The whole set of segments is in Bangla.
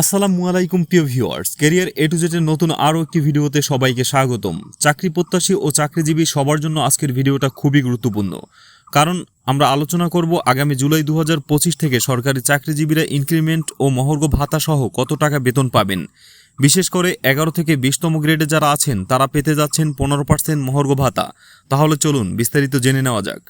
আসসালামু আলাইকুম, প্রিয় ভিউয়ার্স। ক্যারিয়ার এ টু জেটের নতুন আরও একটি ভিডিওতে সবাইকে স্বাগতম। চাকরি প্রত্যাশী ও চাকরিজীবী সবার জন্য আজকের ভিডিওটা খুবই গুরুত্বপূর্ণ। কারণ আমরা আলোচনা করব আগামী জুলাই দু হাজার পঁচিশ থেকে সরকারি চাকরিজীবীরা ইনক্রিমেন্ট ও মহর্ঘ ভাতা সহ কত টাকা বেতন পাবেন। বিশেষ করে এগারো থেকে বিশতম গ্রেডে যারা আছেন, তারা পেতে যাচ্ছেন পনেরো পার্সেন্ট মহর্ঘ ভাতা। তাহলে চলুন বিস্তারিত জেনে নেওয়া যাক।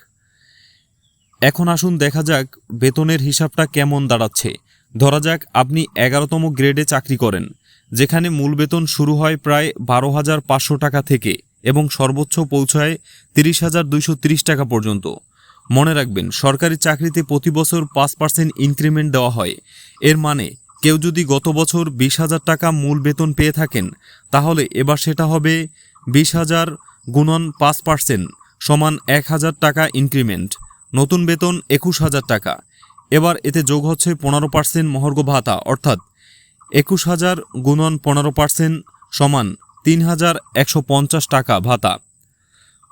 এখন আসুন দেখা যাক বেতনের হিসাবটা কেমন দাঁড়াচ্ছে। ধরা যাক, আপনি এগারোতম গ্রেডে চাকরি করেন, যেখানে মূল বেতন শুরু হয় প্রায় বারো হাজার পাঁচশো টাকা থেকে এবং সর্বোচ্চ পৌঁছায় তিরিশ হাজার দুইশো তিরিশ টাকা পর্যন্ত। মনে রাখবেন, সরকারি চাকরিতে প্রতি বছর পাঁচ পার্সেন্ট ইনক্রিমেন্ট দেওয়া হয়। এর মানে কেউ যদি গত বছর বিশ হাজার টাকা মূল বেতন পেয়ে থাকেন, তাহলে এবার সেটা হবে বিশ হাজার গুণন পাঁচ পার্সেন্ট সমান এক হাজার টাকা ইনক্রিমেন্ট, নতুন বেতন একুশ হাজার টাকা। এবার এতে যোগ হচ্ছে পনেরো পার্সেন্ট মহর্ঘ ভাতা, অর্থাৎ একুশ হাজার গুণন পনেরো পার্সেন্ট সমান তিন হাজার একশো পঞ্চাশ টাকা ভাতা।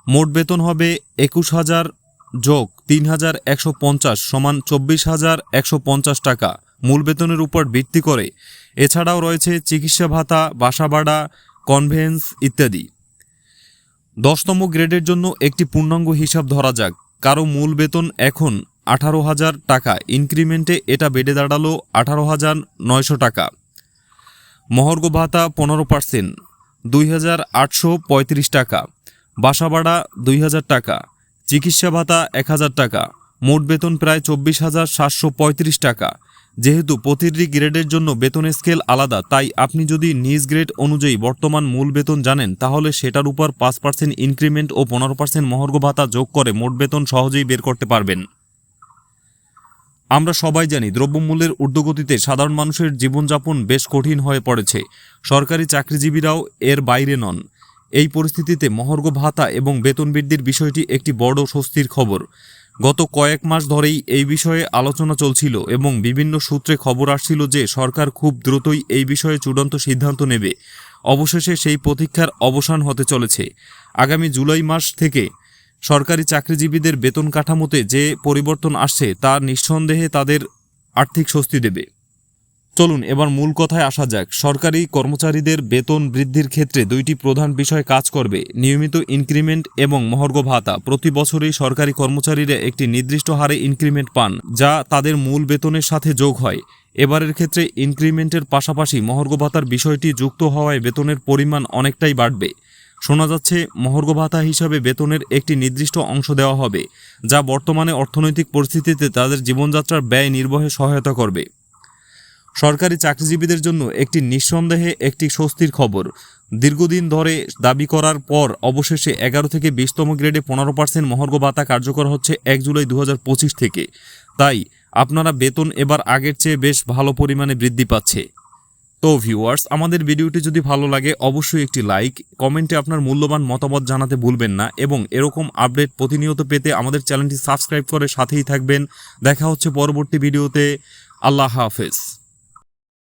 মোট বেতন হবে একুশ হাজার যোগ তিন হাজার একশো পঞ্চাশ সমান চব্বিশ হাজার একশো পঞ্চাশ টাকা। মূল বেতনের উপর ভিত্তি করে এছাড়াও রয়েছে চিকিৎসা ভাতা, বাসা ভাড়া কনভেন্স ইত্যাদি। দশতম গ্রেডের জন্য একটি পূর্ণাঙ্গ হিসাব ধরা যাক। কারও মূল বেতন এখন আঠারো হাজার টাকা। ইনক্রিমেন্টে এটা বেড়ে দাঁড়াল আঠারো হাজার নয়শো টাকা। মহর্ঘ ভাতা পনেরো পার্সেন্ট, দুই হাজার আটশো পঁয়ত্রিশ টাকা। বাসা ভাড়া দুই হাজার টাকা। চিকিৎসা ভাতা এক হাজার টাকা। মোট বেতন প্রায় চব্বিশ হাজার সাতশো পঁয়ত্রিশ টাকা। যেহেতু প্রতিটি গ্রেডের জন্য বেতনের স্কেল আলাদা, তাই আপনি যদি নিজ গ্রেড অনুযায়ী বর্তমান মূল বেতন জানেন, তাহলে সেটার উপর পাঁচ পার্সেন্ট ইনক্রিমেন্ট ও পনেরো পার্সেন্ট মহর্ঘ ভাতা যোগ করে মোট বেতন সহজেই বের করতে পারবেন। আমরা সবাই জানি দ্রব্যমূল্যের ঊর্ধ্বগতিতে সাধারণ মানুষের জীবনযাপন বেশ কঠিন হয়ে পড়েছে। সরকারি চাকরিজীবীরাও এর বাইরে নন। এই পরিস্থিতিতে মহর্ঘ ভাতা এবং বেতন বৃদ্ধির বিষয়টি একটি বড় স্বস্তির খবর। গত কয়েক মাস ধরেই এই বিষয়ে আলোচনা চলছিল এবং বিভিন্ন সূত্রে খবর আসছিল যে সরকার খুব দ্রুতই এই বিষয়ে চূড়ান্ত সিদ্ধান্ত নেবে। অবশেষে সেই প্রতীক্ষার অবসান হতে চলেছে। আগামী জুলাই মাস থেকে সরকারি চাকরিজীবীদের বেতন কাঠামোতে যে পরিবর্তন আসছে তা নিঃসন্দেহে তাদের আর্থিক স্বস্তি দেবে। চলুন, এবার মূল কথায় আসা যাক। সরকারি কর্মচারীদের বেতন বৃদ্ধির ক্ষেত্রে দুইটি প্রধান বিষয় কাজ করবে। নিয়মিত ইনক্রিমেন্ট এবং মহর্ঘ ভাতা। প্রতি বছরই সরকারি কর্মচারীরা একটি নির্দিষ্ট হারে ইনক্রিমেন্ট পান, যা তাদের মূল বেতনের সাথে যোগ হয়। এবারের ক্ষেত্রে ইনক্রিমেন্টের পাশাপাশি মহর্ঘ ভাতার বিষয়টি যুক্ত হওয়ায় বেতনের পরিমাণ অনেকটাই বাড়বে। শোনা যাচ্ছে, মহর্ঘ ভাতা হিসাবে বেতনের একটি নির্দিষ্ট অংশ দেওয়া হবে, যা বর্তমানে অর্থনৈতিক পরিস্থিতিতে তাদের জীবনযাত্রার ব্যয় নির্বাহে সহায়তা করবে। সরকারি চাকরিজীবীদের জন্য একটি নিঃসন্দেহে একটি স্বস্তির খবর। দীর্ঘদিন ধরে দাবি করার পর অবশেষে এগারো থেকে বিশতম গ্রেডে পনেরো পার্সেন্ট মহর্ঘ ভাতা কার্যকর হচ্ছে এক জুলাই দু হাজার পঁচিশ থেকে। তাই, আপনারা বেতন এবার আগের চেয়ে বেশ ভালো পরিমাণে বৃদ্ধি পাচ্ছে। তো ভিউয়ার্স আমাদের ভিডিওটি যদি ভালো লাগে, অবশ্যই একটি লাইক কমেন্টে আপনার মূল্যবান মতামত জানাতে ভুলবেন না এবং এরকম আপডেট প্রতিনিয়ত পেতে আমাদের চ্যানেলটি সাবস্ক্রাইব করে সাথেই থাকবেন। দেখা হচ্ছে পরবর্তী ভিডিওতে। আল্লাহ হাফেজ।